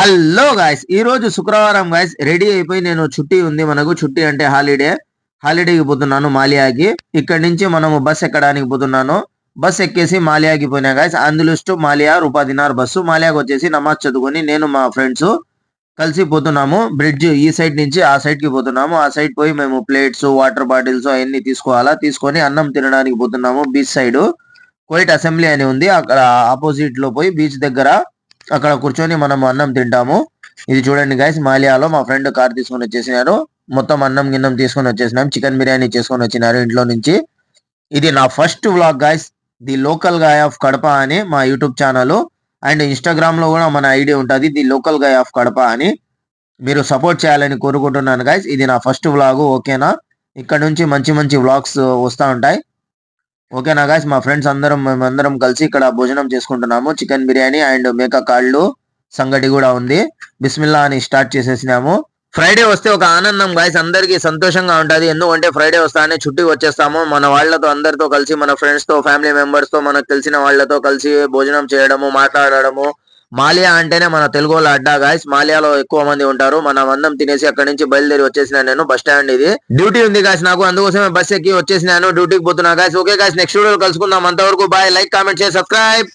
Hello guys ఈ రోజు శుక్రవారం గాయస్ రెడీ అయిపోయి నేను చుట్టి ఉంది మనకు. చుట్టి అంటే హాలిడే. హాలిడేకి పోతున్నాను మాలియాకి. ఇక్కడి నుంచి మనము బస్ ఎక్కడానికి పోతున్నాను. బస్ ఎక్కేసి మాలియాకి పోయినా గాయస్. అందులిస్ట్ మాలియా రూపా దినార్ బస్సు. మాలియాకి వచ్చేసి నమాజ్ చదువుకొని నేను మా ఫ్రెండ్స్ కలిసి పోతున్నాము. బ్రిడ్జ్ ఈ సైడ్ నుంచి ఆ సైడ్కి పోతున్నాము. ఆ సైడ్ పోయి మేము ప్లేట్స్ వాటర్ బాటిల్స్ అవన్నీ తీసుకోవాలా? తీసుకొని అన్నం తినడానికి పోతున్నాము బీచ్ సైడ్. కోయిట్ అసెంబ్లీ అని ఉంది. అక్కడ ఆపోజిట్లో పోయి బీచ్ దగ్గర అక్కడ కూర్చొని మనం అన్నం తింటాము. ఇది చూడండి గైస్ మాలియాలో మా ఫ్రెండ్ కార్ తీసుకొని వచ్చేసినారు. మొత్తం అన్నం గిన్నం తీసుకొని వచ్చేసినాం. చికెన్ బిర్యానీ చేసుకొని వచ్చినారు ఇంట్లో నుంచి. ఇది నా first vlog guys the local guy of Kadapa అని మా యూట్యూబ్ ఛానల్ అండ్ ఇన్స్టాగ్రామ్లో కూడా మన ఐడి ఉంటుంది. The local guy of Kadapa అని. మీరు సపోర్ట్ చేయాలని కోరుకుంటున్నాను గైస్ ఇది నా ఫస్ట్ వ్లాగ్ ఓకేనా ఇక్కడ నుంచి మంచి మంచి వ్లాగ్స్ వస్తూ ఉంటాయి. ఓకేనా గాయస్ మా ఫ్రెండ్స్ అందరం మేమందరం కలిసి ఇక్కడ భోజనం చేసుకుంటున్నాము. చికెన్ బిర్యానీ అండ్ మేక కాళ్ళు సంగటి కూడా ఉంది. బిస్మిల్లా అని స్టార్ట్ చేసేసినాము. ఫ్రైడే వస్తే ఒక ఆనందం గాయస్ అందరికి సంతోషంగా ఉంటది. ఎందుకంటే ఫ్రైడే వస్తానే చుట్టి వచ్చేస్తాము. మన వాళ్ళతో అందరితో కలిసి మన ఫ్రెండ్స్తో ఫ్యామిలీ మెంబర్స్తో మనకు తెలిసిన వాళ్ళతో కలిసి భోజనం చేయడము మాట్లాడడము మాలియా అంటేనే మన తెలుగు వాళ్ళ అడ్డా గాయస్ మాలియాలో ఎక్కువ మంది ఉంటారు. మన అందం తినేసి అక్కడి నుంచి బయలుదేరి వచ్చేసిన నేను బస్ స్టాండ్ ఇది. డ్యూటీ ఉంది గాయస్ నాకు అందుకోసమే బస్ ఎక్కి వచ్చేసినాను. డ్యూటీకి పోతున్నా guys okay guys next video కలుసుకుందాం. అంతవరకు బాయ్ లైక్ కామెంట్ చేసి సబ్స్క్రైబ్